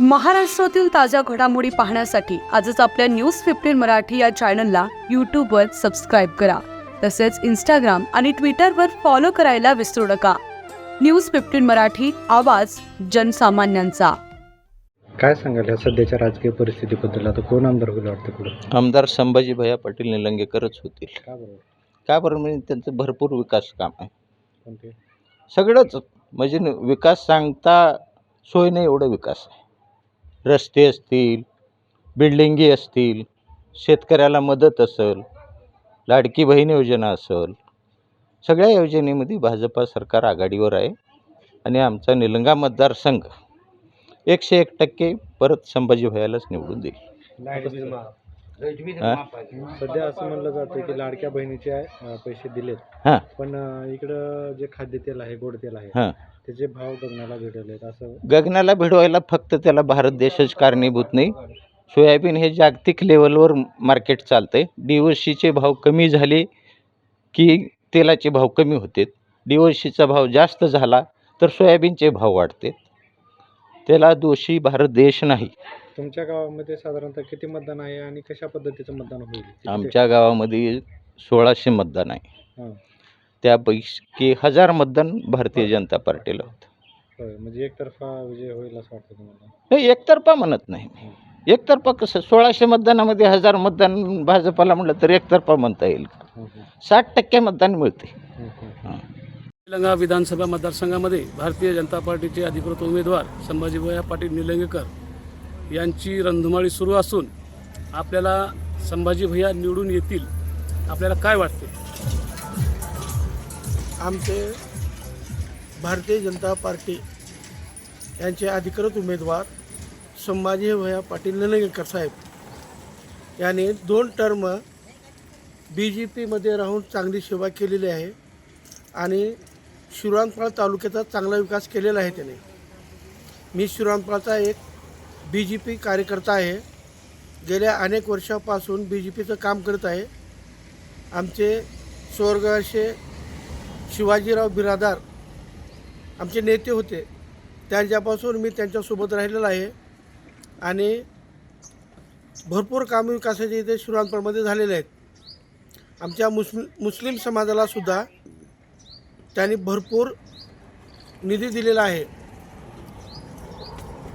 महाराष्ट्रातील ताज्या घडामोडी पाहण्यासाठी आजच आपल्या न्यूज फिफ्टीन मराठी या चॅनलला यूट्यूबवर सबस्क्राईब करा. तसेच इंस्टाग्राम आणि ट्विटरवर फॉलो करायला विसरू नका. न्यूज फिफ्टीन मराठी आवाज जनसामान्यांचा. काय सांगाल या सध्याच्या राजकीय परिस्थितीबद्दल? आता कोण आमदार होईल वाटतं पुढं? आमदार संभाजी भैया पाटील निलंगेकरच होतील. का बरोबर का बरं? म्हणजे त्यांचं भरपूर विकास काम आहे. कोणते? सगळंच. म्हणजे न- विकास सांगता सोय नाही एवढं विकास आहे. रस्ते असतील बिल्डिंगी असतील शेतकऱ्याला मदत असेल लाडकी बहीण योजना असेल सगळ्या योजनेमध्ये भाजपा सरकार आघाडीवर आहे आणि आमचा निलंगा मतदारसंघ एकशे एक टक्के परत संभाजी व्हायलाच निवडून देईल. हां? सध्या असं म्हणलं जातं की लाडक्या बहिणीचे अं, पैसे दिलेत. हां. पण अं, इकडं जे खाद्यतेल आहे गोड तेल आहे हां. त्याचे भाव गगनाला भेटलेत असं गगनाला भिडवायला फक्त त्याला भारत देशच कारणीभूत नाही. सोयाबीन हे जागतिक लेवलवर मार्केट चालतं आहे डी ओ सीचे भाव कमी झाले की तेलाचे भाव कमी होते डी ओ सीचा भाव जास्त झाला तर सोयाबीनचे भाव वाढते त्याला दोषी भारत देश नाही. तुमच्या गावामध्ये साधारणतः किती मतदान आहे आणि कशा पद्धतीचं मतदान होईल? किती ते- आमच्या गावामध्ये सोळाशे मतदान आहे. हां. त्यापैकी हजार मतदान भारतीय जनता पार्टीला होतं. होय म्हणजे एकतर्फा विजय होईल असं वाटतं तुम्हाला? हे एकतर्फा म्हणत नाही. एकतर्फा कसं सोळाशे मतदानामध्ये हजार मतदान भाजपाला म्हटलं तर एकतर्फा म्हणता येईल. का हं, हं, साठ टक्के मतदान मिळते. हं, तेलंगणा विधानसभा मतदारसंघामध्ये भारतीय जनता पार्टीचे अधिकृत उमेदवार संभाजीभाई पाटील निलंगेकर यांची रणधुमाळी सुरू असून आपल्याला संभाजी भैया निवडून येतील. आपल्याला काय वाटते? आमचे भारतीय जनता पार्टी यांचे अधिकृत उमेदवार संभाजी भैया पाटील निलंगेकर साहेब. यांनी दोन टर्म बी जे पीमध्ये राहून चांगली सेवा केलेली आहे आणि शिवरामपाळ तालुक्याचा चांगला विकास केलेला आहे त्याने. मी शिवरामपाळचा एक बी जे पी कार्यकर्ता आहे. गेल्या अनेक वर्षापासून बी जे पीचं काम करत आहे. आमचे स्वर्गाचे शिवाजीराव बिरादार आमचे नेते होते. त्यांच्यापासून मी त्यांच्यासोबत राहिलेलो आहे. आणि भरपूर कामं विकासाचे इथे श्रीरामपूरमध्ये झालेले आहेत. आमच्या मुस्लिम मुस्लिम समाजालासुद्धा त्यांनी भरपूर निधी दिलेला आहे.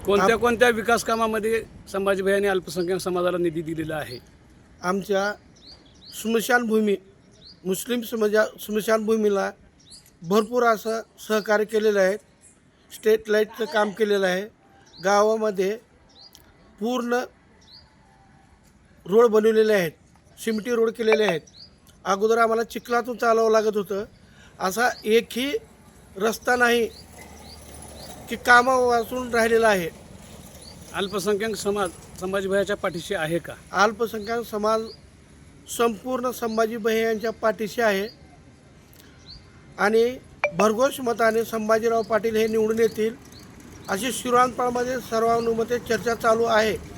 कोणत्या कोणत्या विकास कामामध्ये संभाजी भैयाने अल्पसंख्याक समाजाला निधी दिलेला आहे? आमच्या स्मशानभूमी मुस्लिम समाजा स्मशानभूमीला भरपूर असं सहकार्य केलेलं आहे. स्टेट लाईटचं काम केलेलं आहे. गावामध्ये पूर्ण रोड बनवलेले आहेत. सिमटी रोड केलेले आहेत. अगोदर आम्हाला चिखलातून चालावं लागत होतं. असा एकही रस्ता नाही की कामं वाचून राहिलेला आहे. अल्पसंख्याक समाज संभाजी भैयाच्या पाठीशी आहे का? अल्पसंख्याक समाज संपूर्ण संभाजी यांच्या पाठीशी आहे. आणि भरघोस मताने संभाजीराव पाटील हे निवडून येतील अशी शिवरामपाळमध्ये सर्वानुमते चर्चा चालू आहे.